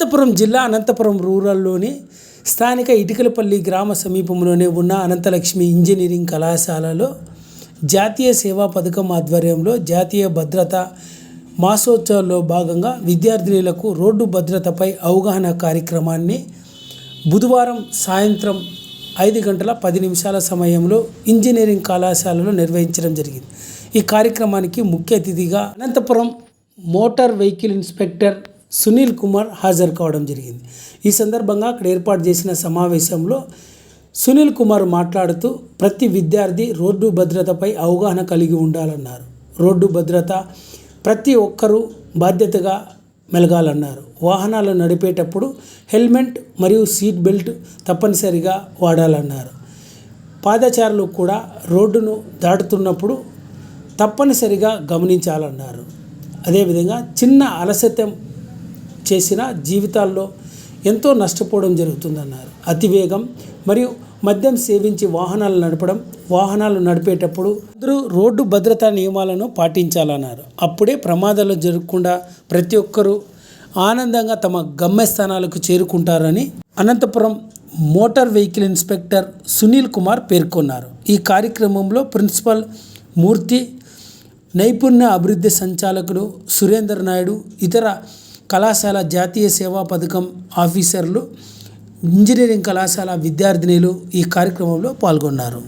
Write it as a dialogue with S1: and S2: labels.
S1: అనంతపురం జిల్లా అనంతపురం రూరల్లోని స్థానిక ఇటుకలపల్లి గ్రామ సమీపంలోనే ఉన్న అనంతలక్ష్మి ఇంజనీరింగ్ కళాశాలలో జాతీయ సేవా పథకం ఆధ్వర్యంలో జాతీయ భద్రత మాసోత్సవాల్లో భాగంగా విద్యార్థినులకు రోడ్డు భద్రతపై అవగాహన కార్యక్రమాన్ని బుధవారం సాయంత్రం ఐదు గంటల పది నిమిషాల సమయంలో ఇంజనీరింగ్ కళాశాలలో నిర్వహించడం జరిగింది. ఈ కార్యక్రమానికి ముఖ్య అతిథిగా Anantapuram motor vehicle inspector Sunil Kumar హాజరు కావడం జరిగింది. ఈ సందర్భంగా అక్కడ ఏర్పాటు చేసిన సమావేశంలో సునీల్ కుమార్ మాట్లాడుతూ ప్రతి విద్యార్థి రోడ్డు భద్రతపై అవగాహన కలిగి ఉండాలన్నారు. రోడ్డు భద్రత ప్రతి ఒక్కరూ బాధ్యతగా మెలగాలన్నారు. వాహనాలు నడిపేటప్పుడు హెల్మెట్ మరియు సీట్ బెల్ట్ తప్పనిసరిగా వాడాలన్నారు. పాదచారులు కూడా రోడ్డును దాటుతున్నప్పుడు తప్పనిసరిగా గమనించాలన్నారు. అదేవిధంగా చిన్న అలసత్యం చేసిన జీవితాల్లో ఎంతో నష్టపోవడం జరుగుతుందన్నారు. అతివేగం మరియు మద్యం సేవించి వాహనాలు నడపడం వాహనాలు నడిపేటప్పుడు అందరూ రోడ్డు భద్రతా నియమాలను పాటించాలన్నారు. అప్పుడే ప్రమాదాలు జరగకుండా ప్రతి ఒక్కరూ ఆనందంగా తమ గమ్యస్థానాలకు చేరుకుంటారని Anantapuram motor vehicle inspector Sunil Kumar పేర్కొన్నారు. ఈ కార్యక్రమంలో ప్రిన్సిపల్ మూర్తి నైపుణ్య అభివృద్ధి సంచాలకుడు సురేందర్ నాయుడు ఇతర కళాశాల జాతీయ సేవా పథకం ఆఫీసర్లు ఇంజనీరింగ్ కళాశాల విద్యార్థినిలు ఈ కార్యక్రమంలో పాల్గొన్నారు.